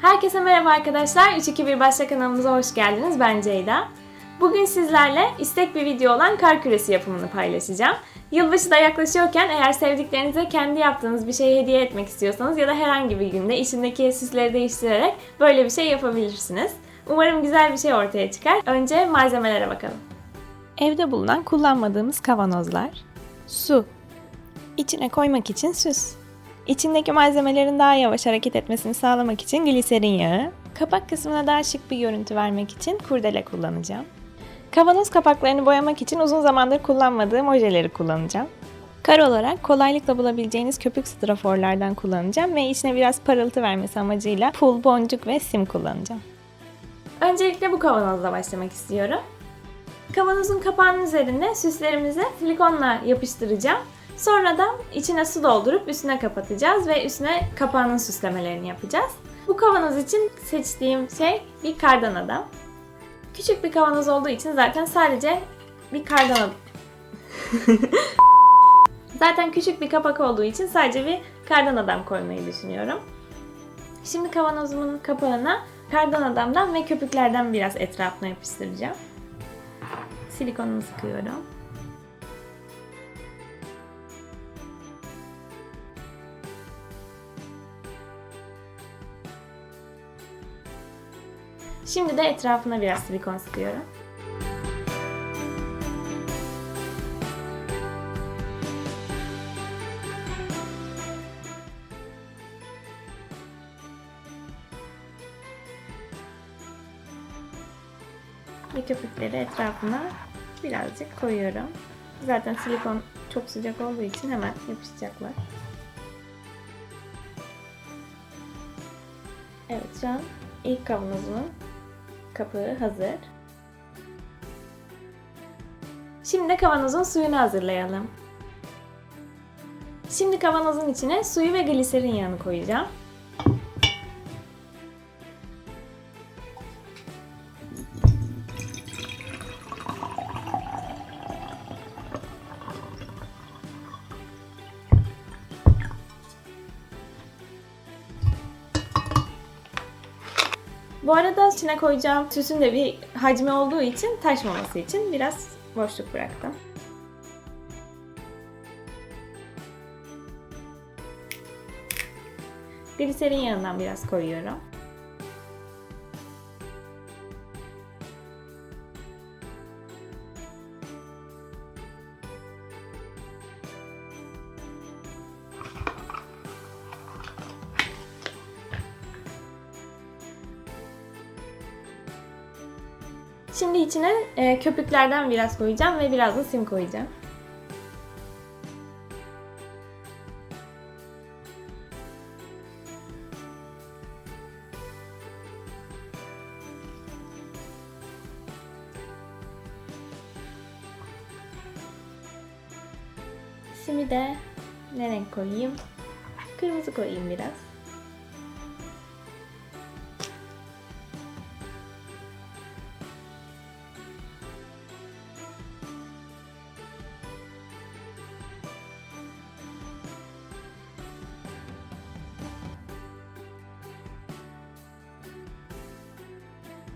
Herkese merhaba arkadaşlar. 3-2-1 Başla kanalımıza hoş geldiniz. Ben Ceyda. Bugün sizlerle istek bir video olan kar küresi yapımını paylaşacağım. Yılbaşı da yaklaşıyorken eğer sevdiklerinize kendi yaptığınız bir şeyi hediye etmek istiyorsanız ya da herhangi bir günde içindeki süsleri değiştirerek böyle bir şey yapabilirsiniz. Umarım güzel bir şey ortaya çıkar. Önce malzemelere bakalım. Evde bulunan kullanmadığımız kavanozlar, su, içine koymak için süs, İçindeki malzemelerin daha yavaş hareket etmesini sağlamak için gliserin yağı, kapak kısmına daha şık bir görüntü vermek için kurdele kullanacağım. Kavanoz kapaklarını boyamak için uzun zamandır kullanmadığım ojeleri kullanacağım. Kar olarak kolaylıkla bulabileceğiniz köpük straforlardan kullanacağım ve içine biraz parıltı vermesi amacıyla pul, boncuk ve sim kullanacağım. Öncelikle bu kavanozla başlamak istiyorum. Kavanozun kapağının üzerine süslerimizi silikonla yapıştıracağım. Sonra da içine su doldurup üstüne kapatacağız ve üstüne kapağının süslemelerini yapacağız. Bu kavanoz için seçtiğim şey bir kardan adam. Küçük bir kavanoz olduğu için zaten sadece bir kardan adam. zaten küçük bir kapak olduğu için sadece bir kardan adam koymayı düşünüyorum. Şimdi kavanozumun kapağına kardan adamdan ve köpüklerden biraz etrafına yapıştıracağım. Silikonumu sıkıyorum. Şimdi de etrafına biraz silikon sıkıyorum. Ve köpükleri etrafına birazcık koyuyorum. Zaten silikon çok sıcak olduğu için hemen yapışacaklar. Evet şu an ilk kavanozumun kapağı hazır. Şimdi kavanozun suyunu hazırlayalım. Şimdi kavanozun içine suyu ve gliserin yağını koyacağım. Bu arada içine koyacağım süsün de bir hacmi olduğu için taşmaması için biraz boşluk bıraktım. Gliserin yanından biraz koyuyorum. Şimdi içine e, köpüklerden biraz koyacağım ve biraz da sim koyacağım. Simi de ne renk koyayım? Kırmızı koyayım biraz.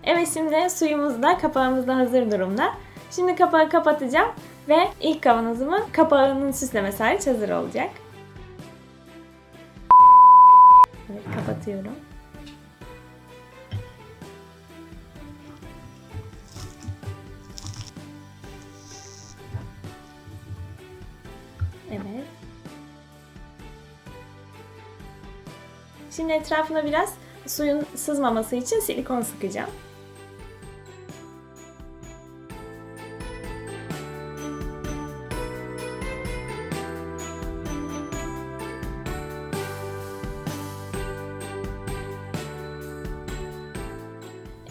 Evet şimdi suyumuz da kapağımız da hazır durumda. Şimdi kapağı kapatacağım ve ilk kavanozumun kapağının süslemesi hariç hazır olacak. Evet kapatıyorum. Evet. Şimdi etrafına biraz suyun sızmaması için silikon sıkacağım.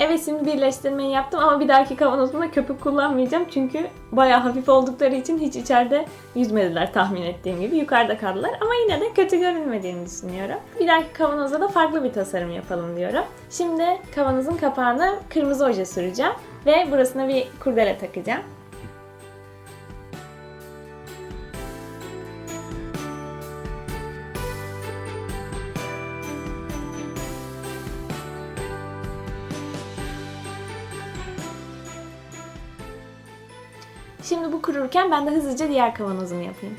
Evet şimdi birleştirmeyi yaptım ama bir dahaki kavanozumda köpük kullanmayacağım. Çünkü bayağı hafif oldukları için hiç içeride yüzmediler tahmin ettiğim gibi. Yukarıda kaldılar ama yine de kötü görünmediğini düşünüyorum. Bir dahaki kavanozda da farklı bir tasarım yapalım diyorum. Şimdi kavanozun kapağına kırmızı oje süreceğim ve burasına bir kurdele takacağım. Şimdi bu kururken ben de hızlıca diğer kavanozumu yapayım.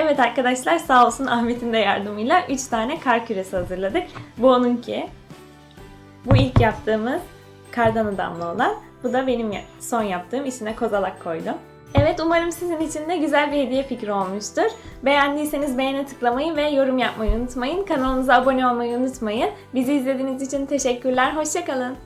Evet arkadaşlar sağ olsun Ahmet'in de yardımıyla 3 tane kar küresi hazırladık. Bu onunki. Bu ilk yaptığımız kardan adamlı olan. Bu da benim son yaptığım içine kozalak koydum. Evet umarım sizin için de güzel bir hediye fikri olmuştur. Beğendiyseniz beğene tıklamayı ve yorum yapmayı unutmayın. Kanalımıza abone olmayı unutmayın. Bizi izlediğiniz için teşekkürler. Hoşçakalın.